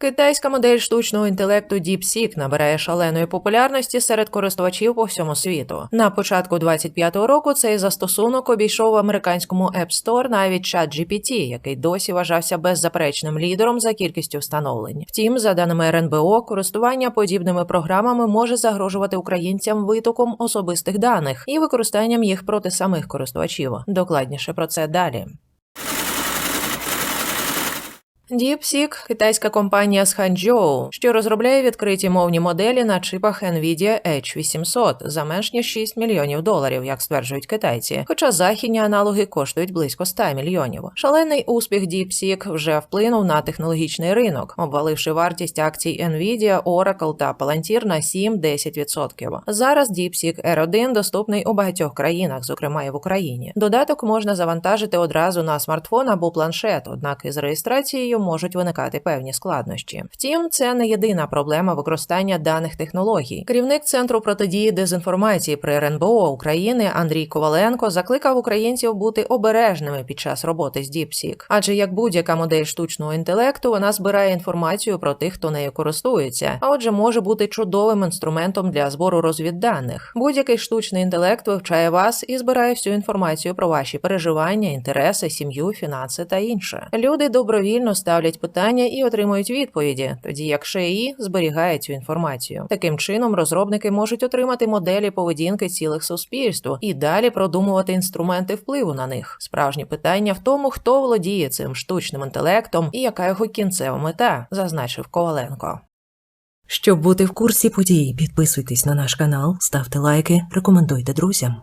Китайська модель штучного інтелекту DeepSeek набирає шаленої популярності серед користувачів по всьому світу. На початку 25-го року цей застосунок обійшов в американському App Store навіть ChatGPT, який досі вважався беззаперечним лідером за кількістю встановлень. Втім, за даними РНБО, користування подібними програмами може загрожувати українцям витоком особистих даних і використанням їх проти самих користувачів. Докладніше про це далі. DeepSeek – китайська компанія з Ханчжоу, що розробляє відкриті мовні моделі на чипах NVIDIA H800 за менш ніж 6 мільйонів доларів, як стверджують китайці. Хоча західні аналоги коштують близько 100 мільйонів. Шалений успіх DeepSeek вже вплинув на технологічний ринок, обваливши вартість акцій NVIDIA, Oracle та Palantir на 7-10%. Зараз DeepSeek R1 доступний у багатьох країнах, зокрема і в Україні. Додаток можна завантажити одразу на смартфон або планшет, однак із реєстрацією можуть виникати певні складнощі. Втім, це не єдина проблема використання даних технологій. Керівник центру протидії дезінформації при РНБО України Андрій Коваленко закликав українців бути обережними під час роботи з DeepSeek. адже як будь-яка модель штучного інтелекту, вона збирає інформацію про тих, хто нею користується, а отже, може бути чудовим інструментом для збору розвідданих. Будь-який штучний інтелект вивчає вас і збирає всю інформацію про ваші переживання, інтереси, сім'ю, фінанси та інше. Люди добровільно ставлять питання і отримують відповіді, тоді як ШІ зберігає цю інформацію. Таким чином розробники можуть отримати моделі поведінки цілих суспільств і далі продумувати інструменти впливу на них. Справжнє питання в тому, хто володіє цим штучним інтелектом і яка його кінцева мета, зазначив Коваленко. Щоб бути в курсі подій, підписуйтесь на наш канал, ставте лайки, рекомендуйте друзям.